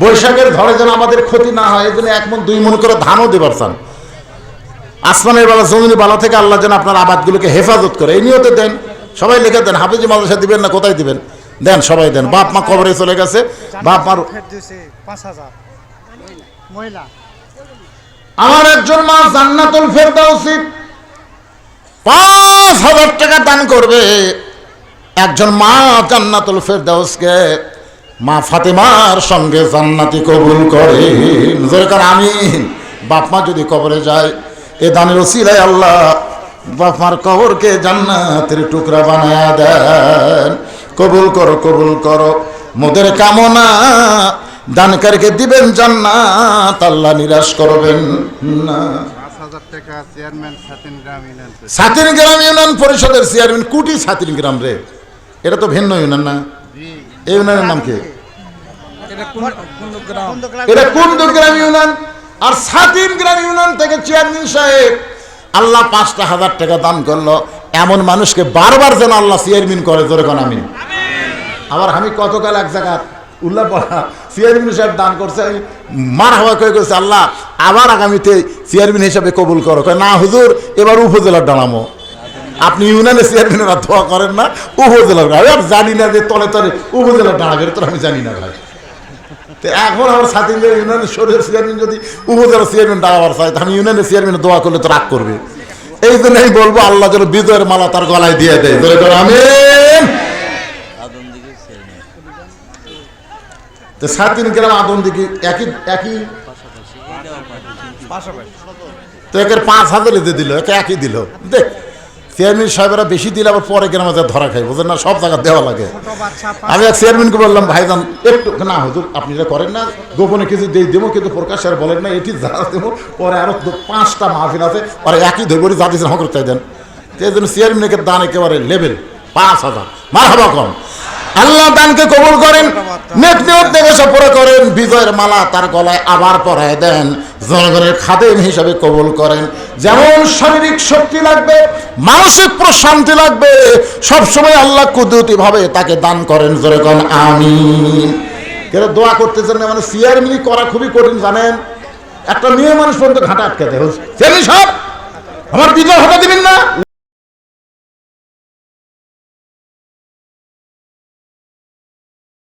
বৈশাখের ধরে যেন আমাদের ক্ষতি না হয় এই জন্য এক মন, দুই মন করে ধানও দেবার চান। আসমানের বেলা জমিনি বালা থেকে আল্লাহ যেন আপনার আবাদগুলোকে হেফাজত করে। এই নিয়তে দেন। সবাই লিখে দেন, হাফিজি মাদ্রাসা দিবেন না, কোথায় দিবেন? দেন, সবাই দেন। বাপ মা কবরে চলে গেছে। বাপ মার আমার একজন মা জান্নাতুল ফেরদাউসি পাঁচ হাজার টাকা দান করবে। একজন মা জান্নাতুল ফেরদাউসকে মা ফাতেমার সঙ্গে জান্নাতি কবুল করে। যেরকম আমিন। বাপ মা যদি কবরে যায় এ দানের ওসিলায় আল্লাহ বাপমার কবরকে জান্নাতের টুকরা বানায়া দেন। কবুল করো কবুল করো। মোদের কামনা দানকারীকে দিবেন জান্নাত আল্লাহ নিরাশ করবেন না। পাঁচ হাজার টাকা চেয়ারম্যান সাতিন গ্রাম ইউনিয়ন সাতিন গ্রাম ইউনিয়ন পরিষদের চেয়ারম্যান কুটি সাতিন গ্রাম রে। এটা তো ভিন্ন ইউনিয়ন না। এই ইউনিয়নের নাম কি? এটা কোন গ্রাম ইউনিয়ন আর সাতিন গ্রাম ইউনিয়ন থেকে চেয়ারম্যান সাহেব আল্লাহ পাঁচটা হাজার টাকা দান করল। এমন মানুষকে বারবার যেন আল্লাহ চেয়ারম্যান করে জোরে কোন আমিন আবার আমি কতকাল এক জায়গা উল্লাহ চেয়ারম্যান সাহেব দান করছে আমি মার হওয়া কয়ে গেছে আল্লাহ আবার আগামীতে চেয়ারম্যান হিসাবে কবুল করো। না হুজুর এবার উপজেলার ডানামো আপনি ইউনিয়নের চেয়ারম্যানের দোয়া করেন না উপজেলার আমি আর জানি না যে তলে তলে উপজেলার বের তো আমি জানি না ভাই। তো এখন আমার সাথে ইউনিয়নের শরীরের চেয়ারম্যান যদি উপজেলার চেয়ারম্যান দাঁড়াবার চাই আমি ইউনিয়নের চেয়ারম্যান দোয়া করলে তো রাগ করবে। এই জন্য আমি বলব আল্লাহ যেন বিজয়ের মালা তার গলায় দিয়ে দেয়। ধরে করে আমি তো গ্রাম আদম দিকে একই একই তো একের পাঁচ হাজার দিয়ে দিল একে একই দিল। দেখ চেয়ারম্যান সাহেবেরা বেশি দিলে আবার পরে গ্রামে যা ধরা খাই বুঝলেন না? সব জায়গা দেওয়া লাগে। আমি এক চেয়ারম্যানকে বললাম ভাইজান একটু না হুজুর আপনি এটা করেন না গোপনে কিছু দিয়ে দেবো কিন্তু প্রকাশ আর বলেন না এটি যা দেবো পরে আরও দু- পাঁচটা মাহফিল আছে পরে একই ধরে জাতি হকর চাই দেন। সেই জন্য চেয়ারম্যানকে দান একেবারে লেভেল পাঁচ হাজার। মার হবা কম। আল্লাহ দানকে কবুল করেন নিয়ত দেখে সফরে করেন, বিজয়ের মালা তার গলায় আবার দেন, জনগণের খাদেম হিসাবে কবুল করেন। যেমন শারীরিক শক্তি লাগবে, মানসিক প্রশান্তি লাগবে, সবসময় আল্লাহ কুদরতি ভাবে তাকে দান করেন যেরকম আমিন। কেন দোয়া করতেছেন না মানে করা খুবই কঠিন, জানেন? একটা মেয়ে মানুষ পর্যন্ত ঘাটা আটকে সাহেব আমার বিজয় হতে দিবেন না?